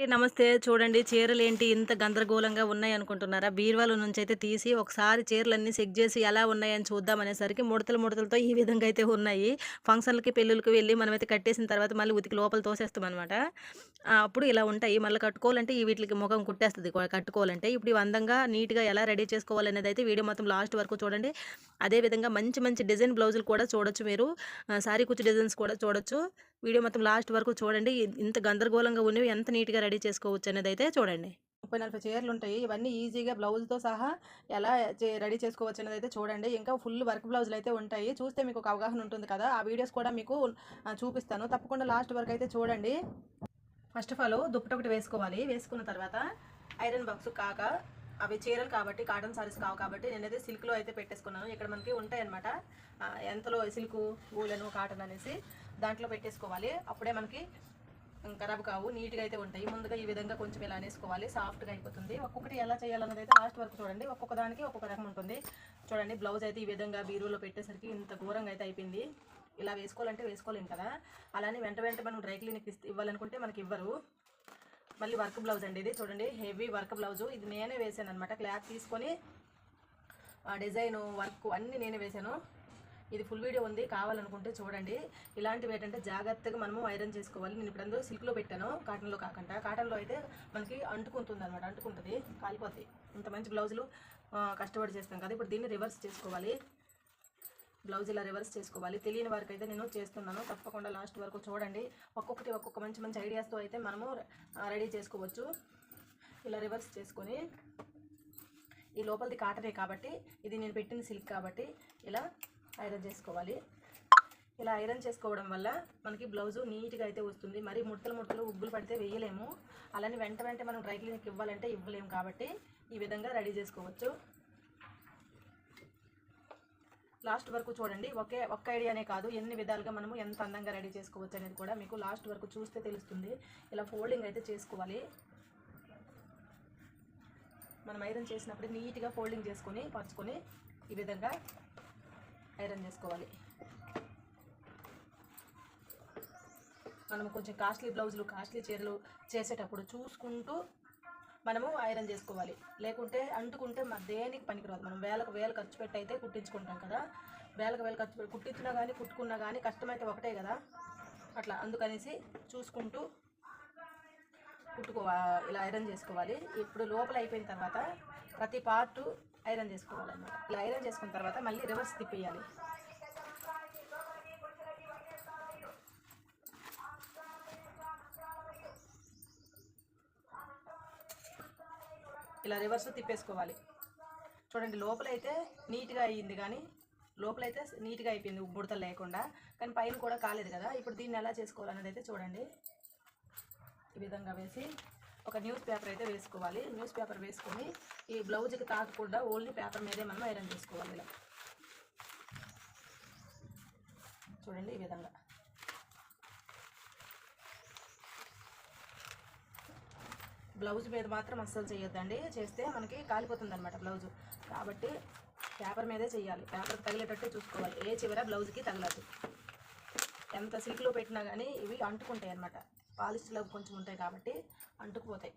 నమస్తే చూడండి చీరలు ఏంటి ఇంత గందరగోళంగా ఉన్నాయి అనుకుంటున్నారా? బీర్వాల నుంచి అయితే తీసి ఒకసారి చీరలన్నీ చెక్ చేసి ఎలా ఉన్నాయని చూద్దాం అనేసరికి ముడతలు ముడతలతో ఈ విధంగా అయితే ఉన్నాయి. ఫంక్షన్లకి పెళ్ళిళ్ళకి వెళ్ళి మనమైతే కట్టేసిన తర్వాత మళ్ళీ ఉతికి లోపల తోసేస్తాం అనమాట అప్పుడు ఇలా ఉంటాయి. మళ్ళీ కట్టుకోవాలంటే ఈ వీటికి ముఖం కుట్టేస్తుంది. కట్టుకోవాలంటే ఇప్పుడు ఇవి అందంగా నీట్గా ఎలా రెడీ చేసుకోవాలనేది అయితే వీడియో మొత్తం లాస్ట్ వరకు చూడండి. అదేవిధంగా మంచి మంచి డిజైన్ బ్లౌజులు కూడా చూడొచ్చు మీరు. సారీ కుచ్చు డిజైన్స్ కూడా చూడొచ్చు. వీడియో మొత్తం లాస్ట్ వరకు చూడండి. ఇంత గందరగోళంగా ఉన్నవి ఎంత నీట్గా రెడీ చేసుకోవచ్చు అనేది అయితే చూడండి. ముప్పై నలభై చీరలు ఉంటాయి. ఇవన్నీ ఈజీగా బ్లౌజ్తో సహా ఎలా చే- రెడీ చేసుకోవచ్చు అనేది అయితే చూడండి. ఇంకా ఫుల్ వర్క్ బ్లౌజులు అయితే ఉంటాయి. చూస్తే మీకు ఒక అవగాహన ఉంటుంది కదా. ఆ వీడియోస్ కూడా మీకు చూపిస్తాను. తప్పకుండా లాస్ట్ వరకు అయితే చూడండి. ఫస్ట్ ఆఫ్ ఆల్ దుప్పటి ఒకటి వేసుకోవాలి. వేసుకున్న తర్వాత ఐరన్ బాక్స్ కాక అవి చీరలు కాబట్టి కాటన్ సారీస్ కావు కాబట్టి నేనైతే సిల్క్లో అయితే పెట్టేసుకున్నాను. ఇక్కడ మనకి ఉంటాయన్నమాట. ఎంతలో సిల్క్ ఊలను కాటన్ అనేసి. దాంట్లో పెట్టేసుకోవాలి. అప్పుడే మనకి ఖరాబ్ కావు నీట్గా అయితే ఉంటాయి. ముందుగా ఈ విధంగా కొంచెం ఇలా అనేసుకోవాలి. సాఫ్ట్గా అయిపోతుంది. ఒక్కొక్కటి ఎలా చేయాలన్నది అయితే లాస్ట్ వరకు చూడండి. ఒక్కొక్క దానికి ఒక్కొక్క రకం ఉంటుంది. చూడండి బ్లౌజ్ అయితే ఈ విధంగా బీరులో పెట్టేసరికి ఇంత ఘోరంగా అయితే అయిపోయింది. ఇలా వేసుకోవాలంటే వేసుకోలేం కదా. అలానే వెంట వెంట మనం డ్రై క్లీనిక్ ఇవ్వాలనుకుంటే మనకి ఇవ్వరు. మళ్ళీ వర్క్ బ్లౌజ్ అండి ఇది. చూడండి హెవీ వర్క్ బ్లౌజ్. ఇది నేనే వేసాను అనమాట క్లాత్ తీసుకొని ఆ డిజైన్ వర్క్ అన్నీ నేనే వేసాను. ఇది ఫుల్ వీడియో ఉంది. కావాలనుకుంటే చూడండి. ఇలాంటివి ఏంటంటే జాగ్రత్తగా మనము ఐరన్ చేసుకోవాలి. నేను ఇప్పుడు అందులో సిల్క్లో పెట్టాను. కాటన్లో కాకుండా. కాటన్లో అయితే మనకి అంటుకుంటుంది అనమాట అంటుకుంటుంది. కాలిపోతాయి ఇంత మంచి బ్లౌజులు కష్టపడి చేస్తాం కదా. ఇప్పుడు దీన్ని రివర్స్ చేసుకోవాలి. బ్లౌజ్ ఇలా రివర్స్ చేసుకోవాలి. తెలియని వారికి అయితే నేను చేస్తున్నాను. తప్పకుండా లాస్ట్ వరకు చూడండి. ఒక్కొక్కటి ఒక్కొక్క మంచి మంచి ఐడియాస్తో అయితే మనము రెడీ చేసుకోవచ్చు. ఇలా రివర్స్ చేసుకొని ఈ లోపలిది కాటనే కాబట్టి ఇది నేను పెట్టిన సిల్క్ కాబట్టి ఇలా ఐరన్ చేసుకోవాలి. ఇలా ఐరన్ చేసుకోవడం వల్ల మనకి బ్లౌజు నీట్గా అయితే వస్తుంది. మరి ముడతలు ముడతలు ఉబ్బులు పడితే వేయలేము. అలానే వెంట వెంట మనం డ్రై క్లీనిక్ ఇవ్వాలంటే ఇవ్వలేము కాబట్టి ఈ విధంగా రెడీ చేసుకోవచ్చు. లాస్ట్ వరకు చూడండి. ఒకే ఒక్క ఐడియానే కాదు. ఎన్ని విధాలుగా మనము ఎంత అందంగా రెడీ చేసుకోవచ్చు అనేది కూడా మీకు లాస్ట్ వరకు చూస్తే తెలుస్తుంది. ఇలా ఫోల్డింగ్ అయితే చేసుకోవాలి. మనం ఐరన్ చేసినప్పుడు నీట్గా ఫోల్డింగ్ చేసుకొని పరుచుకొని ఈ విధంగా ఐరన్ చేసుకోవాలి. మనం కొంచెం కాస్ట్లీ బ్లౌజులు కాస్ట్లీ చీరలు చేసేటప్పుడు చూసుకుంటూ మనము ఐరన్ చేసుకోవాలి. లేకుంటే అంటుకుంటే మా దేనికి పనికిరాదు. మనం వేలకు వేలు ఖర్చు పెట్టి అయితే కుట్టించుకుంటాం కదా. వేలకు వేలు ఖర్చు పెట్టి కుట్టించినా కానీ కుట్టుకున్నా కానీ కష్టమైతే ఒకటే కదా. అట్లా అందుకనేసి చూసుకుంటూ కుట్టుకో ఇలా ఐరన్ చేసుకోవాలి. ఇప్పుడు లోపల అయిపోయిన తర్వాత ప్రతి పార్ట్ ఐరన్ చేసుకోవాలన్నమాట. ఇలా ఐరన్ చేసుకున్న తర్వాత మళ్ళీ రివర్స్ తిప్పేయాలి. ఇలా రివర్స్ తిప్పేసుకోవాలి. చూడండి లోపల అయితే నీట్గా అయ్యింది కానీ లోపలైతే నీట్గా అయిపోయింది ఉబ్బుడతలు లేకుండా. కానీ పైన కూడా కాలేదు కదా. ఇప్పుడు దీన్ని ఎలా చేసుకోవాలనేది అయితే చూడండి. ఈ విధంగా వేసి ఒక న్యూస్ పేపర్ అయితే వేసుకోవాలి. న్యూస్ పేపర్ వేసుకొని ఈ బ్లౌజ్కి తాకకుండా ఓన్లీ పేపర్ మీదే మనం ఐరన్ చేసుకోవాలి ఇలా. చూడండి ఈ విధంగా. బ్లౌజ్ మీద మాత్రం అస్సలు చేయొద్దండి చేస్తే మనకి కాలిపోతుంది అనమాట బ్లౌజ్. కాబట్టి పేపర్ మీదే చేయాలి పేపర్ తగిలేటట్టు చూసుకోవాలి. ఏ చివర బ్లౌజ్కి తగలదు. ఎంత సిల్క్లో పెట్టినా కానీ ఇవి అంటుకుంటాయి అనమాట పాలిస్టర్లో కొంచెం ఉంటాయి కాబట్టి అంటుకుపోతాయి.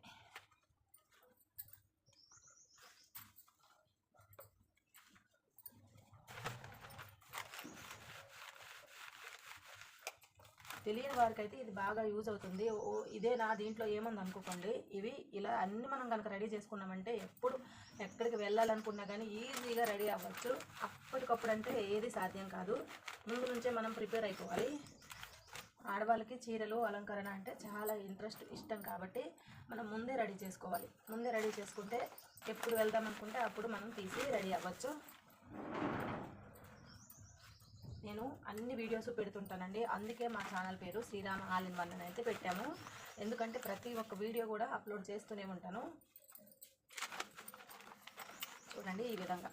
తెలియని వారికి అయితే ఇది బాగా యూజ్ అవుతుంది. ఓ ఇదే నా దీంట్లో ఏముంది అనుకోకండి. ఇవి ఇలా అన్ని మనం కనుక రెడీ చేసుకున్నామంటే ఎప్పుడు ఎక్కడికి వెళ్ళాలనుకున్నా కానీ ఈజీగా రెడీ అవ్వచ్చు. అప్పటికప్పుడు అంటే ఏది సాధ్యం కాదు. ముందు నుంచే మనం ప్రిపేర్ అయిపోవాలి. ఆడవాళ్ళకి చీరలు అలంకరణ అంటే చాలా ఇంట్రెస్ట్ ఇష్టం కాబట్టి మనం ముందే రెడీ చేసుకోవాలి. ముందే రెడీ చేసుకుంటే ఎప్పుడు వెళ్దాం అనుకుంటే అప్పుడు మనం తీసి రెడీ అవ్వచ్చు. నేను అన్ని వీడియోస్ పెడుతుంటానండి. అందుకే మా ఛానల్ పేరు శ్రీరామ ఆల్ ఇన్ వన్ అని అయితే పెట్టాము. ఎందుకంటే ప్రతి ఒక్క వీడియో కూడా అప్లోడ్ చేస్తూనే ఉంటాను. చూడండి ఈ విధంగా.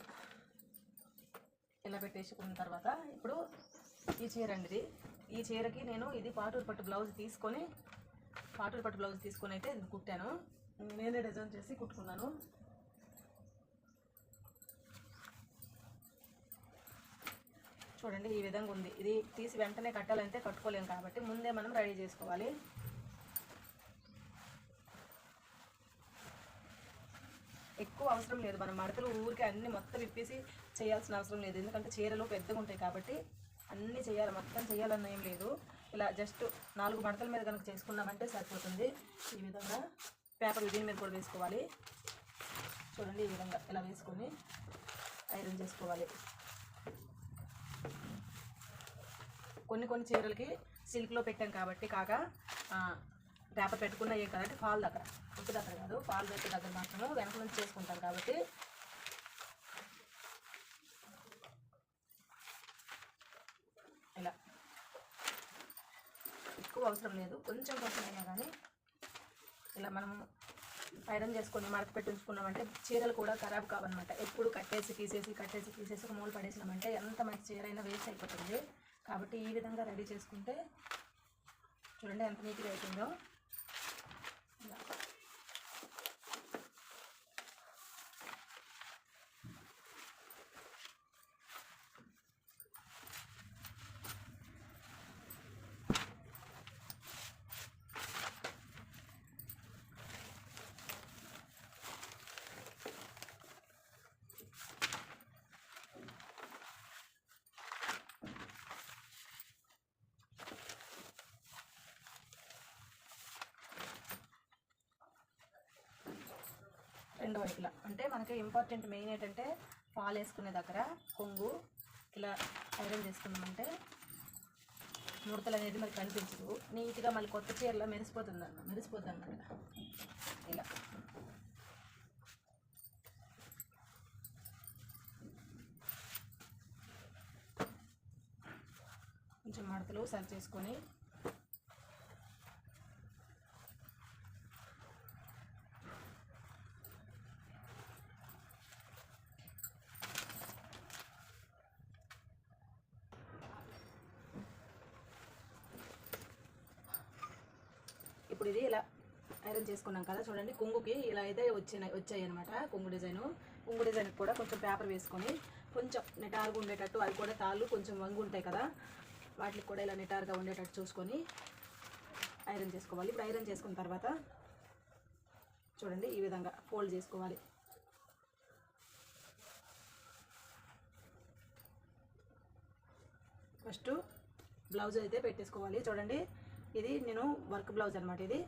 ఇలా పెట్టేసుకున్న తర్వాత ఇప్పుడు ఈ చీర అండి ఈ చీరకి నేను ఇది పాటూరు పట్టు బ్లౌజ్ తీసుకొని పాటూరు పట్టు బ్లౌజ్ తీసుకొని అయితే ఇది కుట్టాను. నేనే డిజైన్ చేసి కుట్టుకున్నాను. చూడండి ఈ విధంగా ఉంది. ఇది తీసి వెంటనే కట్టాలంటే కట్టుకోలేము కాబట్టి ముందే మనం రెడీ చేసుకోవాలి. ఎక్కువ అవసరం లేదు. మనం మడతలు ఊరికి అన్ని మొత్తం ఇప్పేసి చేయాల్సిన అవసరం లేదు. ఎందుకంటే చీరలు పెద్దగా ఉంటాయి కాబట్టి అన్నీ చేయాలి మొత్తం చేయాలన్న ఏం లేదు. ఇలా జస్ట్ నాలుగు మడతల మీద కనుక చేసుకున్నామంటే సరిపోతుంది. ఈ విధంగా పేపర్ దీని మీద కూడా వేసుకోవాలి. చూడండి ఈ విధంగా ఇలా వేసుకొని ఐరన్ చేసుకోవాలి. కొన్ని కొన్ని చీరలకి సిల్క్లో పెట్టాం కాబట్టి కాక పేపర్ పెట్టుకున్న ఏం కదంటే ఫాల్ దగ్గర. ఉప్పు దగ్గర కాదు ఫాల్ పెట్టే దగ్గర మాత్రమే వెనక నుంచి చేసుకుంటాం కాబట్టి ఇలా ఎక్కువ అవసరం లేదు. కొంచెం కొంచెం అయినా కానీ ఇలా మనం ఐరన్ చేసుకొని మడత పెట్టి ఉంచుకున్నామంటే చీరలు కూడా ఖరాబ్ కావన్నమాట. ఎప్పుడు కట్టేసి తీసేసి కట్టేసి తీసేసి ఒక మూలు పడేసినామంటే ఎంత మంచి చీర అయినా వేస్ట్ అయిపోతుంది. కాబట్టి ఈ విధంగా రెడీ చేసుకుంటే చూడండి ఎంత నీట్గా అవుతుందో ఇలా. రెండు వైపులా అంటే మనకి ఇంపార్టెంట్ మెయిన్ ఏంటంటే పాలు వేసుకునే దగ్గర కొంగు ఇలా ఐరన్ చేసుకున్నామంటే ముడతలు అనేది మనకి కనిపించదు. నీట్గా మళ్ళీ కొత్త చీరలో మెరిసిపోతుంది అన్న మెరిసిపోతుంది అన్నమాట ఇలా. కొంచెం మడతలు సరి చేసుకొని ఇప్పుడు ఇది ఇలా ఐరన్ చేసుకున్నాం కదా చూడండి కొంగుకి ఇలా అయితే వచ్చినాయి వచ్చాయి అనమాట కొంగు డిజైన్. కొంగు డిజైన్ కూడా కొంచెం పేపర్ వేసుకొని కొంచెం నిటారుగా ఉండేటట్టు అవి కూడా తాళ్ళు కొంచెం వంగు ఉంటాయి కదా వాటికి కూడా ఇలా నిటారుగా ఉండేటట్టు చూసుకొని ఐరన్ చేసుకోవాలి. ఇప్పుడు ఐరన్ చేసుకున్న తర్వాత చూడండి ఈ విధంగా ఫోల్డ్ చేసుకోవాలి. ఫస్ట్ బ్లౌజ్ అయితే పెట్టేసుకోవాలి. చూడండి ఇది నేను వర్క్ బ్లౌజ్ అనమాట ఇది.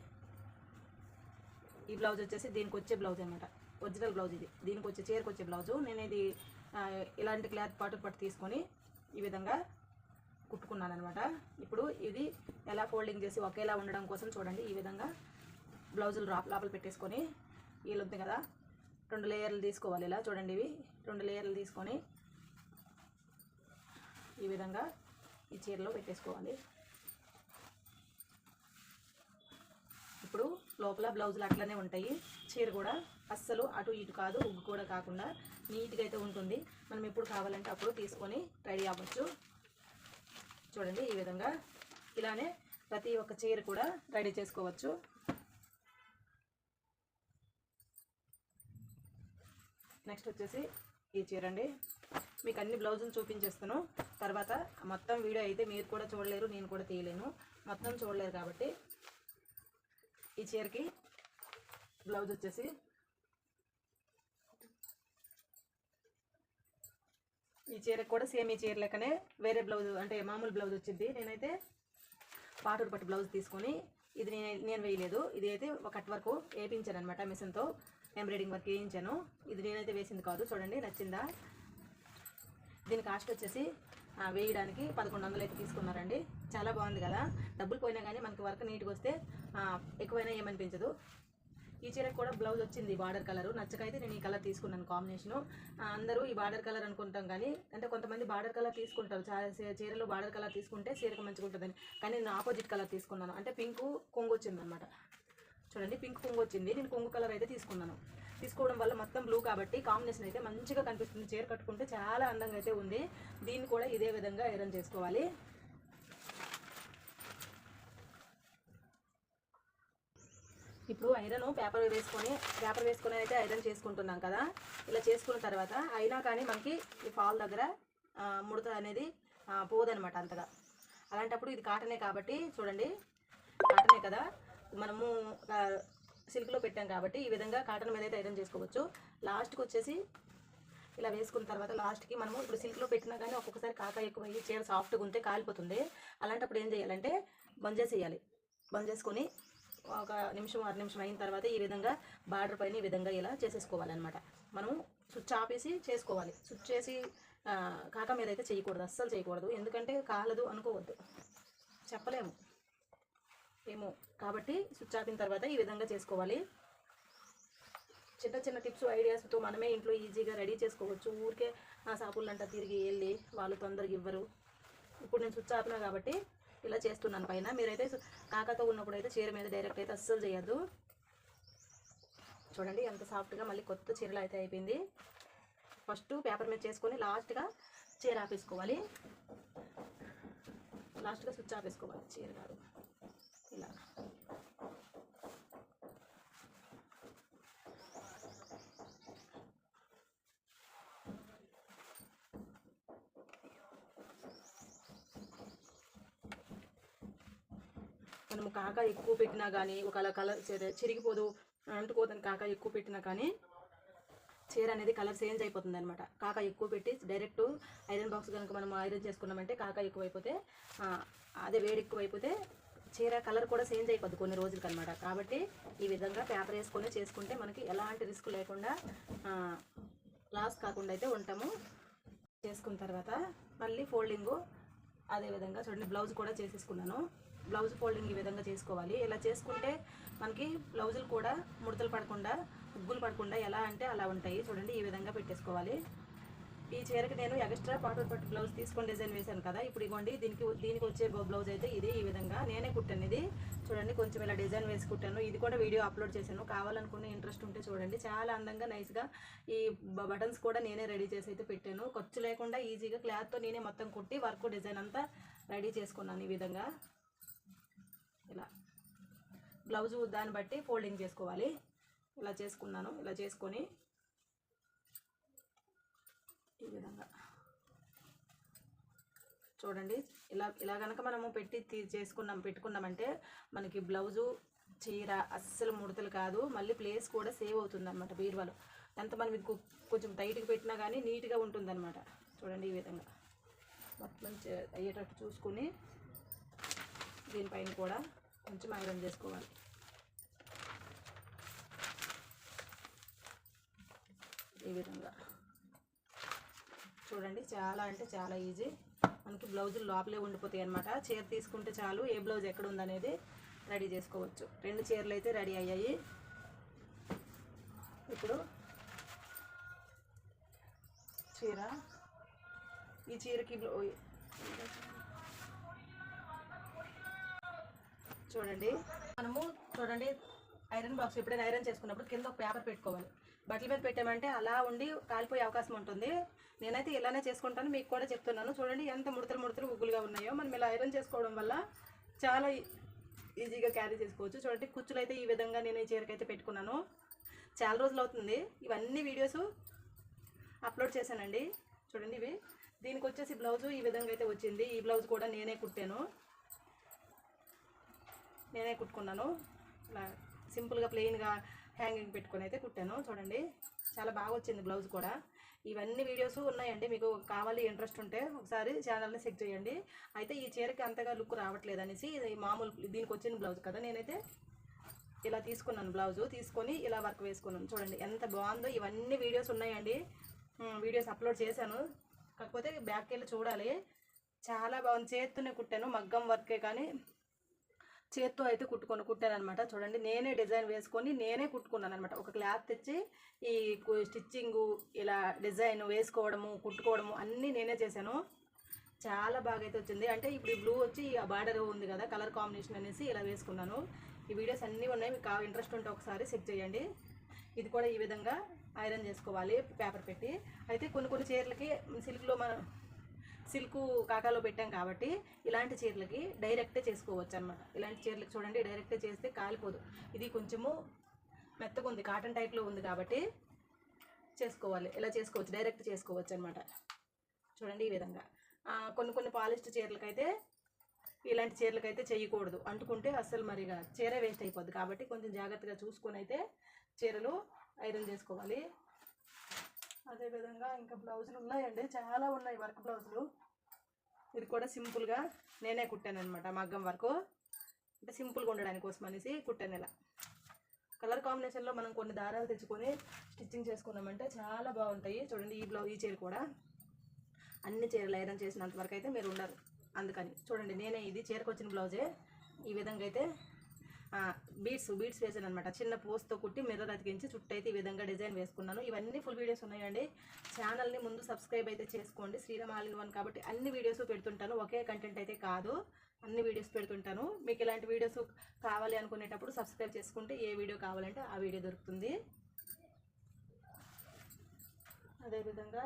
ఈ బ్లౌజ్ వచ్చేసి దీనికి వచ్చే బ్లౌజ్ అనమాట ఒరిజినల్ బ్లౌజ్ ఇది. దీనికి వచ్చే చీరకు వచ్చే బ్లౌజు. నేను ఇది ఇలాంటి క్లాత్ పాటు పట్టు తీసుకొని ఈ విధంగా కుట్టుకున్నాను అనమాట ఇప్పుడు ఇది ఎలా ఫోల్డింగ్ చేసి ఒకేలా ఉండడం కోసం చూడండి. ఈ విధంగా బ్లౌజులు లోపల పెట్టేసుకొని వీళ్ళు ఉంది కదా. రెండు లేయర్లు తీసుకోవాలి ఇలా చూడండి ఇవి. రెండు లేయర్లు తీసుకొని ఈ విధంగా ఈ చీరలో పెట్టేసుకోవాలి. ఇప్పుడు లోపల బ్లౌజులు అట్లనే ఉంటాయి. చీర కూడా అస్సలు అటు ఇటు కాదు ఉగ్గు కూడా కాకుండా నీట్గా అయితే ఉంటుంది. మనం ఎప్పుడు కావాలంటే అప్పుడు తీసుకొని రెడీ అవ్వచ్చు. చూడండి ఈ విధంగా ఇలానే ప్రతి ఒక్క చీర కూడా రెడీ చేసుకోవచ్చు. నెక్స్ట్ వచ్చేసి ఈ చీర అండి. మీకు అన్ని బ్లౌజులు చూపించేస్తాను. తర్వాత మొత్తం వీడియో అయితే మీరు కూడా చూడలేరు నేను కూడా తీయలేను. మొత్తం చూడలేరు కాబట్టి ఈ చీరకి బ్లౌజ్ వచ్చేసి. ఈ చీరకు కూడా సేమ్ ఈ చీర లెక్కనే వేరే బ్లౌజ్ అంటే మామూలు బ్లౌజ్ వచ్చింది. నేనైతే పాటూరు పట్టు బ్లౌజ్ తీసుకొని ఇది నేను నేను వేయలేదు. ఇది అయితే ఒక కట్ వరకు వేయించాను అనమాట మిషన్తో. ఎంబ్రాయిడింగ్ వర్క్ వేయించాను. ఇది నేనైతే వేసింది కాదు. చూడండి నచ్చిందా? దీని కాస్ట్ వచ్చేసి వేయడానికి పదకొండు వందలు అయితే తీసుకున్నారండి. చాలా బాగుంది కదా? డబ్బులు పోయినా కానీ మనకి వర్క్ నీట్గా వస్తే ఎక్కువైనా ఏమనిపించదు. ఈ చీరకు కూడా బ్లౌజ్ వచ్చింది బార్డర్ కలర్. నచ్చకైతే నేను ఈ కలర్ తీసుకున్నాను కాంబినేషను. అందరూ ఈ బార్డర్ కలర్ అనుకుంటాం కానీ అంటే కొంతమంది బార్డర్ కలర్ తీసుకుంటారు. చీరలో చీ- చీరలు బార్డర్ కలర్ తీసుకుంటే చీరకు మంచిగా ఉంటుందని. కానీ నేను ఆపోజిట్ కలర్ తీసుకున్నాను. అంటే పింక్ కొంగు వచ్చింది అనమాట చూడండి పింక్ కొంగు వచ్చింది. నేను కొంగు కలర్ అయితే తీసుకున్నాను. తీసుకోవడం వల్ల మొత్తం బ్లూ కాబట్టి కాంబినేషన్ అయితే మంచిగా కనిపిస్తుంది. చీర కట్టుకుంటే చాలా అందంగా అయితే ఉంది. దీన్ని కూడా ఇదే విధంగా ఐరన్ చేసుకోవాలి. ఇప్పుడు ఐరన్ పేపర్ వేసుకొని పేపర్ వేసుకొని అయితే ఐరన్ చేసుకుంటున్నాం కదా. ఇలా చేసుకున్న తర్వాత అయినా కానీ మనకి ఈ ఫాల్ దగ్గర ముడత అనేది పోదనమాట అంతగా. అలాంటప్పుడు ఇది కాటనే కాబట్టి చూడండి. కాటనే కదా. మనము సిల్క్లో పెట్టాం కాబట్టి ఈ విధంగా కాటన్ మీద అయితే ఐరన్ చేసుకోవచ్చు. లాస్ట్కి వచ్చేసి ఇలా వేసుకున్న తర్వాత లాస్ట్కి మనము ఇప్పుడు సిల్క్లో పెట్టినా కానీ ఒక్కొక్కసారి కాక ఎక్కువ చీర సాఫ్ట్గా ఉంటే కాలిపోతుంది. అలాంటప్పుడు ఏం చేయాలంటే బంద్ చేసేయాలి బంద్ చేసుకొని ఒక నిమిషం అర నిమిషం అయిన తర్వాత ఈ విధంగా బార్డర్ పైన ఈ విధంగా ఇలా చేసేసుకోవాలన్నమాట. మనము స్విచ్ ఆపేసి చేసుకోవాలి. స్విచ్ చేసి కాకా కాక మీద అయితే చేయకూడదు. అస్సలు చేయకూడదు. ఎందుకంటే కాలదు అనుకోవద్దు. చెప్పలేము. ఏమో. కాబట్టి స్విచ్ ఆపిన తర్వాత ఈ విధంగా చేసుకోవాలి. చిన్న చిన్న టిప్స్ ఐడియాస్తో మనమే ఇంట్లో ఈజీగా రెడీ చేసుకోవచ్చు. ఊరికే నా సాపులంట తిరిగి వెళ్ళి వాళ్ళు తొందరగా ఇవ్వరు. ఇప్పుడు నేను స్విచ్ ఆపినా కాబట్టి ఇలా చేస్తున్నాను పైన. మీరైతే కాకతో ఉన్నప్పుడు అయితే చీర మీద డైరెక్ట్ అయితే అస్సలు చేయొద్దు. చూడండి ఎంత సాఫ్ట్గా మళ్ళీ కొత్త చీరలు అయితే అయిపోయింది. ఫస్ట్ పేపర్ మీద చేసుకొని లాస్ట్గా చీర ఆపేసుకోవాలి. లాస్ట్గా స్విచ్ ఆపేసుకోవాలి చీర కాదు. ఇలా మనము కాక ఎక్కువ పెట్టినా కానీ ఒకవేళ కలర్ చిరిగిపోదు అంటుకోదని కాక ఎక్కువ పెట్టినా కానీ చీర అనేది కలర్ చేంజ్ అయిపోతుంది అనమాట కాక ఎక్కువ పెట్టి డైరెక్ట్ ఐరన్ బాక్స్ కనుక మనం ఐరన్ చేసుకున్నామంటే కాక ఎక్కువైపోతే అదే వేడి ఎక్కువైపోతే చీర కలర్ కూడా చేంజ్ అయిపోద్ది కొన్ని రోజులకి అనమాట కాబట్టి ఈ విధంగా పేపర్ వేసుకొని చేసుకుంటే మనకి ఎలాంటి రిస్క్ లేకుండా లాస్ కాకుండా అయితే ఉంటాము. చేసుకున్న తర్వాత మళ్ళీ ఫోల్డింగు అదే విధంగా చూడండి బ్లౌజ్ కూడా చేసేసుకున్నాను. బ్లౌజ్ ఫోల్డింగ్ ఈ విధంగా చేసుకోవాలి. ఇలా చేసుకుంటే మనకి బ్లౌజులు కూడా ముడతలు పడకుండా ఉగ్గులు పడకుండా ఎలా అంటే అలా ఉంటాయి. చూడండి ఈ విధంగా పెట్టేసుకోవాలి. ఈ చీరకి నేను ఎక్స్ట్రా పాటు పట్టు బ్లౌజ్ తీసుకొని డిజైన్ వేశాను కదా. ఇప్పుడు ఇవ్వండి దీనికి దీనికి వచ్చే బ్లౌజ్ అయితే ఇది ఈ విధంగా. నేనే కుట్టాను ఇది చూడండి కొంచెం ఇలా డిజైన్ వేసి కుట్టాను. ఇది కూడా వీడియో అప్లోడ్ చేశాను. కావాలనుకునే ఇంట్రెస్ట్ ఉంటే చూడండి. చాలా అందంగా నైస్గా ఈ బటన్స్ కూడా నేనే రెడీ చేసి అయితే పెట్టాను. ఖర్చు లేకుండా ఈజీగా క్లాత్తో నేనే మొత్తం కుట్టి వర్క్ డిజైన్ అంతా రెడీ చేసుకున్నాను ఈ విధంగా. ఇలా. బ్లౌజు దాన్ని బట్టి ఫోల్డింగ్ చేసుకోవాలి. ఇలా చేసుకున్నాను. ఇలా చేసుకొని ఈ విధంగా. చూడండి ఇలా ఇలా కనుక మనము పెట్టి తీ- చేసుకున్నాం పెట్టుకున్నామంటే మనకి బ్లౌజు చీర అస్సలు ముడతలు కాదు. మళ్ళీ ప్లేస్ కూడా సేవ్ అవుతుంది అనమాట బీరువాలో. ఎంత మనం ఇది కొంచెం టైట్గా పెట్టినా కానీ నీట్గా ఉంటుంది అనమాట చూడండి ఈ విధంగా. మొత్తం అయ్యేటట్టు చూసుకుని దీనిపైన కూడా కొంచెం ఐరన్ చేసుకోవాలి. ఈ విధంగా. చూడండి చాలా అంటే చాలా ఈజీ మనకి బ్లౌజులు లోపలే ఉండిపోతాయి అనమాట చీర తీసుకుంటే చాలు ఏ బ్లౌజ్ ఎక్కడ ఉందనేది రెడీ చేసుకోవచ్చు. రెండు చీరలు అయితే రెడీ అయ్యాయి. ఇప్పుడు చీర. ఈ చీరకి బ్లౌ చూడండి. మనము చూడండి ఐరన్ బాక్స్ ఎప్పుడైనా ఐరన్ చేసుకున్నప్పుడు కింద ఒక పేపర్ పెట్టుకోవాలి. బట్టల మీద పెట్టామంటే అలా ఉండి కాలిపోయే అవకాశం ఉంటుంది. నేనైతే ఇలానే చేసుకుంటాను మీకు కూడా చెప్తున్నాను. చూడండి ఎంత ముడతలు ముడతలు ఉగ్గులుగా ఉన్నాయో. మనం ఇలా ఐరన్ చేసుకోవడం వల్ల చాలా ఈజీగా క్యారీ చేసుకోవచ్చు. చూడండి కుచ్చులు అయితే ఈ విధంగా నేను ఈ చీరకైతే పెట్టుకున్నాను. చాలా రోజులు అవుతుంది. ఇవన్నీ వీడియోస్ అప్లోడ్ చేశానండి. చూడండి ఇవి. దీనికి వచ్చేసి బ్లౌజు ఈ విధంగా అయితే వచ్చింది. ఈ బ్లౌజ్ కూడా నేనే కుట్టాను. నేనే కుట్టుకున్నాను. ఇలా సింపుల్గా ప్లెయిన్గా హ్యాంగింగ్ పెట్టుకొని అయితే కుట్టాను. చూడండి చాలా బాగా వచ్చింది బ్లౌజ్ కూడా. ఇవన్నీ వీడియోస్ ఉన్నాయండి మీకు కావాలి ఇంట్రెస్ట్ ఉంటే ఒకసారి ఛానల్ని చెక్ చేయండి. అయితే ఈ చీరకి అంతగా లుక్ రావట్లేదు అనేసి ఇది మామూలు దీనికి వచ్చిన బ్లౌజ్ కదా నేనైతే ఇలా తీసుకున్నాను బ్లౌజు. తీసుకొని ఇలా వర్క్ వేసుకున్నాను. చూడండి ఎంత బాగుందో. ఇవన్నీ వీడియోస్ ఉన్నాయండి. వీడియోస్ అప్లోడ్ చేశాను. కాకపోతే బ్యాక్కి వెళ్ళి చూడాలి. చాలా బాగుంది. చేత్తోనే కుట్టాను మగ్గం వర్కే కానీ చేత్తో అయితే కుట్టుకొని కుట్టాను అనమాట చూడండి నేనే డిజైన్ వేసుకొని నేనే కుట్టుకున్నాను అనమాట ఒక క్లాత్ తెచ్చి ఈ స్టిచ్చింగు ఇలా డిజైన్ వేసుకోవడము కుట్టుకోవడము అన్నీ నేనే చేశాను. చాలా బాగా అయితే వచ్చింది. అంటే ఇప్పుడు ఈ బ్లూ వచ్చి ఆ బార్డర్ ఉంది కదా కలర్ కాంబినేషన్ అనేసి ఇలా వేసుకున్నాను. ఈ వీడియోస్ అన్నీ ఉన్నాయి. మీకు ఇంట్రెస్ట్ ఉంటే ఒకసారి చెక్ చేయండి. ఇది కూడా ఈ విధంగా ఐరన్ చేసుకోవాలి పేపర్ పెట్టి. అయితే కొన్ని కొన్ని చీరలకి సిల్క్లో మనం సిల్క్ కాకాలో పెట్టాం కాబట్టి ఇలాంటి చీరలకి డైరెక్టే చేసుకోవచ్చు అనమాట ఇలాంటి చీరలకు చూడండి డైరెక్టే చేస్తే కాలిపోదు. ఇది కొంచెము మెత్తగా ఉంది కాటన్ టైప్లో ఉంది కాబట్టి చేసుకోవాలి. ఇలా చేసుకోవచ్చు డైరెక్ట్ చేసుకోవచ్చు అనమాట చూడండి ఈ విధంగా. కొన్ని కొన్ని పాలిస్టర్ చీరలకైతే ఇలాంటి చీరలకైతే చేయకూడదు. అంటుకుంటే అస్సలు మరిగా చీర వేస్ట్ అయిపోద్ది. కాబట్టి కొంచెం జాగ్రత్తగా చూసుకొని అయితే చీరలు ఐరన్ చేసుకోవాలి. అదేవిధంగా ఇంకా బ్లౌజులు ఉన్నాయండి. చాలా ఉన్నాయి వర్క్ బ్లౌజులు. ఇది కూడా సింపుల్గా నేనే కుట్టాను అనమాట మగ్గం వరకు. అంటే సింపుల్గా ఉండడానికి కోసం అనేసి కుట్టాను ఇలా. కలర్ కాంబినేషన్లో మనం కొన్ని దారాలు తెచ్చుకొని స్టిచ్చింగ్ చేసుకున్నామంటే చాలా బాగుంటాయి. చూడండి ఈ బ్లౌజ్ ఈ చీర కూడా. అన్ని చీరలు ఐరన్ చేసినంత వరకు అయితే మీరు ఉండరు. అందుకని చూడండి నేనే ఇది చీరకు వచ్చిన బ్లౌజే. ఈ విధంగా అయితే బీడ్స్ బీడ్స్ వేసాను అనమాట చిన్న పోస్తో కుట్టి మిర్రర్ అతికించి చుట్టూ అయితే ఈ విధంగా డిజైన్ వేసుకున్నాను. ఇవన్నీ ఫుల్ వీడియోస్ ఉన్నాయండి. ఛానల్ని ముందు సబ్స్క్రైబ్ అయితే చేసుకోండి. శ్రీరామ్ ఆల్ ఇన్ వన్ కాబట్టి అన్ని వీడియోస్ పెడుతుంటాను. ఒకే కంటెంట్ అయితే కాదు. అన్ని వీడియోస్ పెడుతుంటాను. మీకు ఇలాంటి వీడియోస్ కావాలి అనుకునేటప్పుడు సబ్స్క్రైబ్ చేసుకుంటే ఏ వీడియో కావాలంటే ఆ వీడియో దొరుకుతుంది. అదేవిధంగా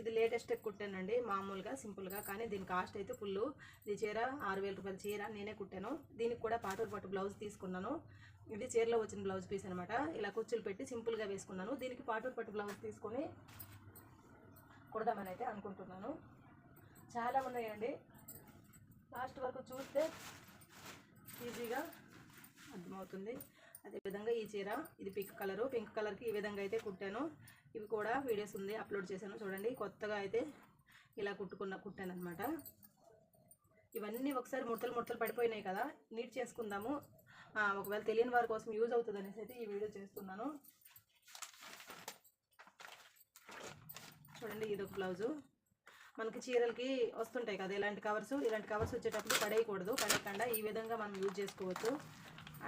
ఇది లేటెస్ట్ కుట్టానండి మామూలుగా సింపుల్గా కానీ దీని కాస్ట్ అయితే ఫుల్ ఇది చీర ఆరు వేల రూపాయల చీర నేనే కుట్టాను. దీనికి కూడా పాటూరు పట్టు బ్లౌజ్ తీసుకున్నాను. ఇది చీరలో వచ్చిన బ్లౌజ్ పీస్ అనమాట. ఇలా కుచ్చులు పెట్టి సింపుల్గా వేసుకున్నాను. దీనికి పాటూరు పట్టు బ్లౌజ్ తీసుకొని కుడదామని అయితే అనుకుంటున్నాను. చాలా ఉన్నాయండి. లాస్ట్ వరకు చూస్తే ఈజీగా అర్థమవుతుంది. అదేవిధంగా ఈ చీర ఇది పింక్ కలరు పింక్ కలర్కి ఈ విధంగా అయితే కుట్టాను. ఇవి కూడా వీడియోస్ ఉంది అప్లోడ్ చేశాను. చూడండి కొత్తగా అయితే ఇలా కుట్టుకున్న కుట్టాను అనమాట ఇవన్నీ ఒకసారి ముడతలు ముడతలు పడిపోయినాయి కదా నీట్ చేసుకుందాము. ఒకవేళ తెలియని వారి కోసం యూజ్ అవుతుంది అనేసి అయితే ఈ వీడియో చేస్తున్నాను. చూడండి ఇది ఒక బ్లౌజు మనకి చీరలకి వస్తుంటాయి కదా ఇలాంటి కవర్స్ ఇలాంటి కవర్స్ వచ్చేటప్పుడు పడేయకూడదు పడేయకుండా ఈ విధంగా మనం యూజ్ చేసుకోవచ్చు.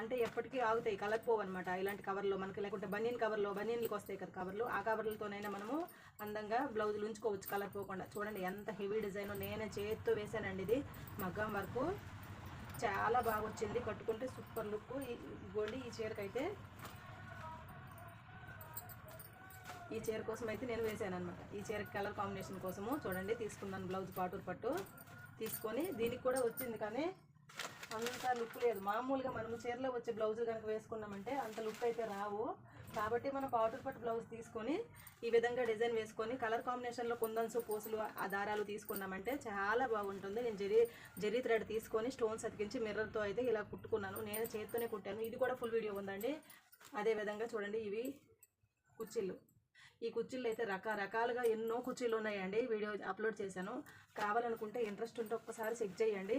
అంటే ఎప్పటికీ ఆగుతాయి కలర్పోవు అనమాట ఇలాంటి కవర్లో మనకి లేకుంటే బనియన్ కవర్లో బనియన్లకు వస్తాయి కదా కవర్లు. ఆ కవర్లతోనైనా మనము అందంగా బ్లౌజులు ఉంచుకోవచ్చు కలర్ పోకుండా చూడండి ఎంత హెవీ డిజైన్. నేనే చేతితో వేసానండి ఇది. మగ్గం వరకు చాలా బాగా వచ్చింది కట్టుకుంటే సూపర్ లుక్. ఇవ్వండి ఈ చీరకైతే ఈ చీర కోసం అయితే నేను వేసాను అనమాట ఈ చీర కలర్ కాంబినేషన్ కోసము చూడండి తీసుకున్నాను బ్లౌజ్ పాటూరు పట్టు తీసుకొని దీనికి కూడా వచ్చింది కానీ అంత లుక్ లేదు. మామూలుగా మనము చీరలో వచ్చే బ్లౌజులు కనుక వేసుకున్నామంటే అంత లుక్ అయితే రావు. కాబట్టి మనం పాటూరు పట్టు బ్లౌజ్ తీసుకొని ఈ విధంగా డిజైన్ వేసుకొని కలర్ కాంబినేషన్లో కుందన్సు పోసులు ఆ దారాలు తీసుకున్నామంటే చాలా బాగుంటుంది. నేను జరీ జరీ థ్రెడ్ తీసుకొని స్టోన్స్ అతికించి మిర్రర్తో అయితే ఇలా కుట్టుకున్నాను. నేను చేత్తోనే కుట్టాను. ఇది కూడా ఫుల్ వీడియో ఉందండి. అదే విధంగా చూడండి ఇవి కుర్చీలు. ఈ కుర్చీలు అయితే రకరకాలుగా ఎన్నో కుర్చీలు ఉన్నాయండి. వీడియో అప్లోడ్ చేశాను. కావాలనుకుంటే ఇంట్రెస్ట్ ఉంటే ఒక్కసారి చెక్ చేయండి.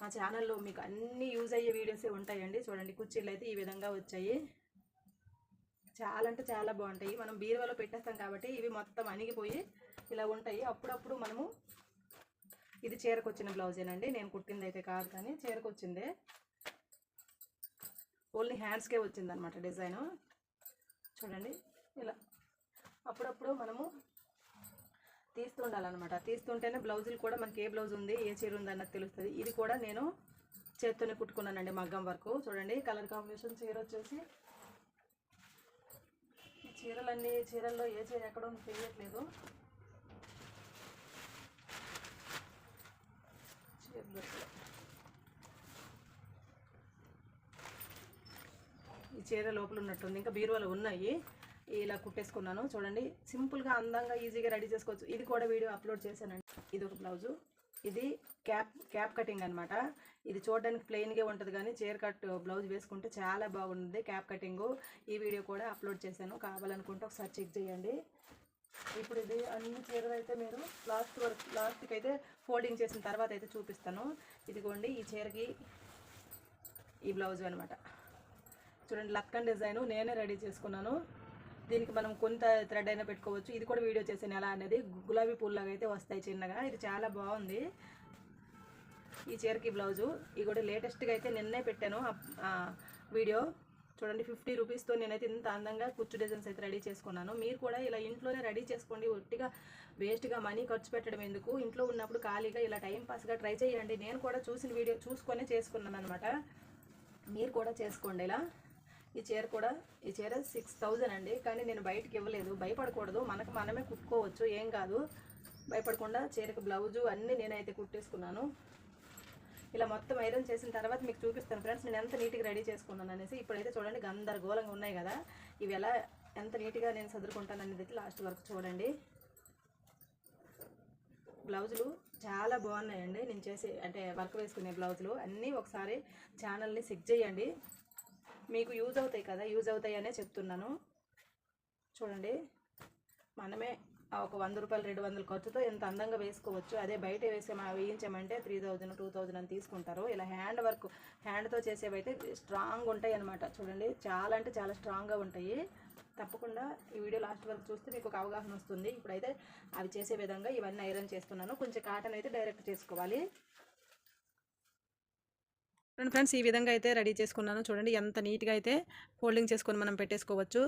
మా ఛానల్లో మీకు అన్ని యూజ్ అయ్యే వీడియోసే ఉంటాయండి. చూడండి కుర్చీలు అయితే ఈ విధంగా వచ్చాయి. చాలా అంటే చాలా బాగుంటాయి. మనం బీరువాలో పెట్టేస్తాం కాబట్టి ఇవి మొత్తం అణిగిపోయి ఇలా ఉంటాయి. అప్పుడప్పుడు మనము ఇది చీరకొచ్చిన బ్లౌజేనండి నేను కుట్టింది అయితే కాదు కానీ చీరకొచ్చిందే. ఓన్లీ హ్యాండ్స్కే వచ్చిందనమాట డిజైను. చూడండి ఇలా. అప్పుడప్పుడు మనము తీస్తుండాలన్నమాట. తీస్తుంటేనే బ్లౌజులు కూడా మనకి ఏ బ్లౌజ్ ఉంది ఏ చీర ఉంది అన్నది తెలుస్తుంది. ఇది కూడా నేను చేత్తోనే కుట్టుకున్నానండి మగ్గం వరకు. చూడండి కలర్ కాంబినేషన్ చీర వచ్చేసి ఈ చీరలన్నీ చీరల్లో ఏ చీర ఎక్కడ తెలియట్లేదు. ఈ చీర లోపల ఉన్నట్టుంది. ఇంకా బీరువాలు ఉన్నాయి. ఇలా కుట్టేసుకున్నాను. చూడండి సింపుల్గా అందంగా ఈజీగా రెడీ చేసుకోవచ్చు. ఇది కూడా వీడియో అప్లోడ్ చేశానండి. ఇది ఒక బ్లౌజు. ఇది క్యాప్ క్యాప్ కటింగ్ అనమాట ఇది చూడడానికి ప్లెయిన్గా ఉంటుంది కానీ చీర కట్ బ్లౌజ్ వేసుకుంటే చాలా బాగుంటుంది క్యాప్ కటింగ్. ఈ వీడియో కూడా అప్లోడ్ చేశాను. కావాలనుకుంటే ఒకసారి చెక్ చేయండి. ఇప్పుడు ఇది అన్ని చీరలు అయితే మీరు లాస్ట్ వరకు లాస్ట్కి అయితే ఫోల్డింగ్ చేసిన తర్వాత అయితే చూపిస్తాను. ఇదిగోండి ఈ చీరకి ఈ బ్లౌజ్ అనమాట చూడండి లక్కన్ డిజైను నేనే రెడీ చేసుకున్నాను. దీనికి మనం కొంత థ్రెడ్ అయినా పెట్టుకోవచ్చు. ఇది కూడా వీడియో చేసాను ఎలా అనేది గులాబీ పూల్లాగా అయితే వస్తాయి చిన్నగా. ఇది చాలా బాగుంది. ఈ చీరకి బ్లౌజు ఇది కూడా లేటెస్ట్గా అయితే నిన్నే పెట్టాను. వీడియో. చూడండి ఫిఫ్టీ రూపీస్తో నేనైతే ఇంత అందంగా కుచ్చు డిజైన్స్ అయితే రెడీ చేసుకున్నాను. మీరు కూడా ఇలా ఇంట్లోనే రెడీ చేసుకోండి. ఒట్టిగా వేస్ట్గా మనీ ఖర్చు పెట్టడం ఎందుకు? ఇంట్లో ఉన్నప్పుడు ఖాళీగా ఇలా టైం పాస్గా ట్రై చేయండి. నేను కూడా చూసిన వీడియో చూసుకొని చేసుకున్నాను అనమాట మీరు కూడా చేసుకోండి ఇలా. ఈ చీర కూడా ఈ చీర సిక్స్ థౌజండ్ అండి. కానీ నేను బయటకి ఇవ్వలేదు. భయపడకూడదు. మనకు మనమే కుట్టుకోవచ్చు. ఏం కాదు. భయపడకుండా చీరకు బ్లౌజు అన్నీ నేనైతే కుట్టేసుకున్నాను. ఇలా మొత్తం ఐరన్ చేసిన తర్వాత మీకు చూపిస్తాను ఫ్రెండ్స్. నేను ఎంత నీట్గా రెడీ చేసుకున్నాను అనేసి ఇప్పుడైతే చూడండి గందరగోళంగా ఉన్నాయి కదా. ఇవి ఎలా ఎంత నీట్గా నేను సదురుకుంటాను అనేది అయితే లాస్ట్ వరకు చూడండి. బ్లౌజులు చాలా బాగున్నాయండి. నేను చేసే అంటే వర్క్ వేసుకునే బ్లౌజులు అన్నీ ఒకసారి ఛానల్ని చెక్ చేయండి. మీకు యూజ్ అవుతాయి కదా యూజ్ అవుతాయనే చెప్తున్నాను. చూడండి మనమే ఒక వంద రూపాయలు రెండు వందల ఖర్చుతో ఎంత అందంగా వేసుకోవచ్చు. అదే బయట వేసే వేయించమంటే వేయించామంటే త్రీ థౌజండ్ టూ థౌజండ్ అని తీసుకుంటారు. ఇలా హ్యాండ్ వర్క్ హ్యాండ్తో చేసేవైతే స్ట్రాంగ్ ఉంటాయి అనమాట చూడండి చాలా అంటే చాలా స్ట్రాంగ్గా ఉంటాయి. తప్పకుండా ఈ వీడియో లాస్ట్ వరకు చూస్తే మీకు ఒక అవగాహన వస్తుంది. ఇప్పుడైతే అవి చేసే విధంగా ఇవన్నీ ఐరన్ చేస్తున్నాను. కొంచెం కాటన్ అయితే డైరెక్ట్ చేసుకోవాలి. చూడండి ఫ్రెండ్స్ ఈ విధంగా అయితే రెడీ చేసుకున్నాను. చూడండి ఎంత నీట్గా అయితే ఫోల్డింగ్ చేసుకొని మనం పెట్టేసుకోవచ్చు.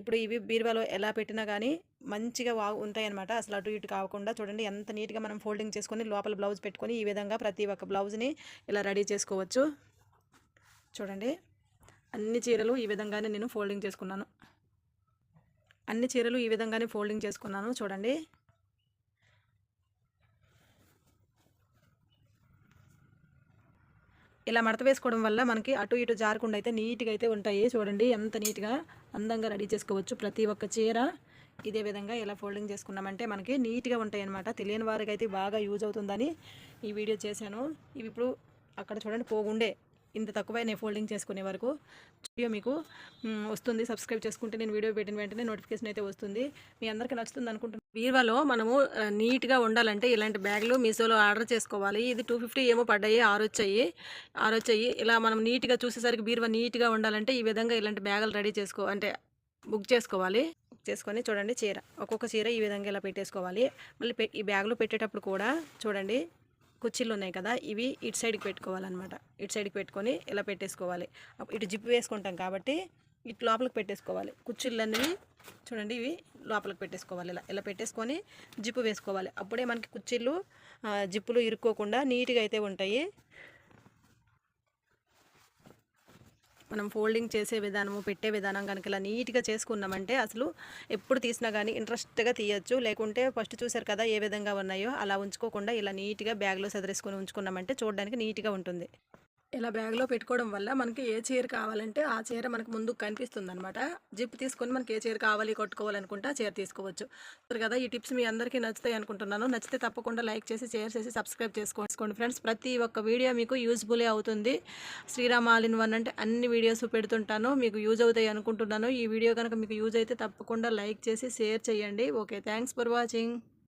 ఇప్పుడు ఇవి బీరువాలో ఎలా పెట్టినా కానీ మంచిగా వా ఉంటాయన్నమాట. అసలు అటు ఇటు కాకుండా చూడండి ఎంత నీట్గా మనం ఫోల్డింగ్ చేసుకొని లోపల బ్లౌజ్ పెట్టుకొని ఈ విధంగా ప్రతి ఒక్క బ్లౌజ్ని ఇలా రెడీ చేసుకోవచ్చు. చూడండి అన్ని చీరలు ఈ విధంగానే నేను ఫోల్డింగ్ చేసుకున్నాను. అన్ని చీరలు ఈ విధంగానే ఫోల్డింగ్ చేసుకున్నాను. చూడండి ఇలా మడత వేసుకోవడం వల్ల మనకి అటు ఇటు జారకుండా అయితే నీట్గా అయితే ఉంటాయి. చూడండి ఎంత నీట్గా అందంగా రెడీ చేసుకోవచ్చు ప్రతి ఒక్క చీర. ఇదే విధంగా ఇలా ఫోల్డింగ్ చేసుకున్నామంటే మనకి నీట్గా ఉంటాయి అనమాట తెలియని వారికి అయితే బాగా యూజ్ అవుతుందని ఈ వీడియో చేశాను. ఇవి ఇప్పుడు అక్కడ చూడండి పోగుండే. ఇంత తక్కువ నేను ఫోల్డింగ్ చేసుకునే వరకు. వీడియో మీకు వస్తుంది. సబ్స్క్రైబ్ చేసుకుంటే నేను వీడియో పెట్టిన వెంటనే నోటిఫికేషన్ అయితే వస్తుంది. మీ అందరికీ నచ్చుతుంది అనుకుంటున్నాను బీర్వాలో మనము నీట్గా ఉండాలంటే ఇలాంటి బ్యాగులు మీషోలో ఆర్డర్ చేసుకోవాలి. ఇది టూ ఫిఫ్టీ ఏమో పడ్డాయి ఆరు వచ్చాయి ఆరు వచ్చాయి ఇలా మనం నీట్గా చూసేసరికి బీరువా నీట్గా ఉండాలంటే ఈ విధంగా ఇలాంటి బ్యాగులు రెడీ చేసుకో అంటే బుక్ చేసుకోవాలి. బుక్ చేసుకొని చూడండి చీర. ఒక్కొక్క చీర ఈ విధంగా ఇలా పెట్టేసుకోవాలి. మళ్ళీ ఈ బ్యాగులో పెట్టేటప్పుడు కూడా చూడండి. కుర్చీలు ఉన్నాయి కదా ఇవి ఇటు సైడ్కి పెట్టుకోవాలన్నమాట. ఇటు సైడ్కి పెట్టుకొని ఇలా పెట్టేసుకోవాలి. ఇటు జిప్పు వేసుకుంటాం కాబట్టి ఇటు లోపలికి పెట్టేసుకోవాలి. కుర్చీలు అనేవి చూడండి ఇవి లోపలికి పెట్టేసుకోవాలి ఇలా. ఇలా పెట్టేసుకొని జిప్పు వేసుకోవాలి. అప్పుడే మనకి కుర్చీలు జిప్పులు ఇరుక్కోకుండా నీట్గా అయితే ఉంటాయి. మనం ఫోల్డింగ్ చేసే విధానము పెట్టే విధానం కనుక ఇలా నీట్గా చేసుకున్నామంటే అసలు ఎప్పుడు తీసినా కానీ ఇంట్రెస్ట్గా తీయచ్చు. లేకుంటే ఫస్ట్ చూసారు కదా ఏ విధంగా ఉన్నాయో అలా ఉంచుకోకుండా ఇలా నీట్గా బ్యాగ్లో సదిరేసుకొని ఉంచుకున్నామంటే చూడడానికి నీట్గా ఉంటుంది. ఇలా బ్యాగ్లో పెట్టుకోవడం వల్ల మనకి ఏ చీర కావాలంటే ఆ చీర మనకు ముందు కనిపిస్తుంది అనమాట జిప్ తీసుకొని మనకి ఏ చీర కావాలి కొట్టుకోవాలనుకుంటే ఆ చీర తీసుకోవచ్చు. సరే కదా ఈ టిప్స్ మీ అందరికీ నచ్చుతాయి అనుకుంటున్నాను. నచ్చితే తప్పకుండా లైక్ చేసి షేర్ చేసి సబ్స్క్రైబ్ చేసుకోండి ఫ్రెండ్స్. ప్రతి ఒక్క వీడియో మీకు యూజ్ఫుల్లే అవుతుంది. శ్రీరామ్ ఆల్ ఇన్ వన్ అంటే అన్ని వీడియోస్ పెడుతుంటాను. మీకు యూజ్ అవుతాయి అనుకుంటున్నాను. ఈ వీడియో కనుక మీకు యూజ్ అయితే తప్పకుండా లైక్ చేసి షేర్ చేయండి. Okay thanks for watching.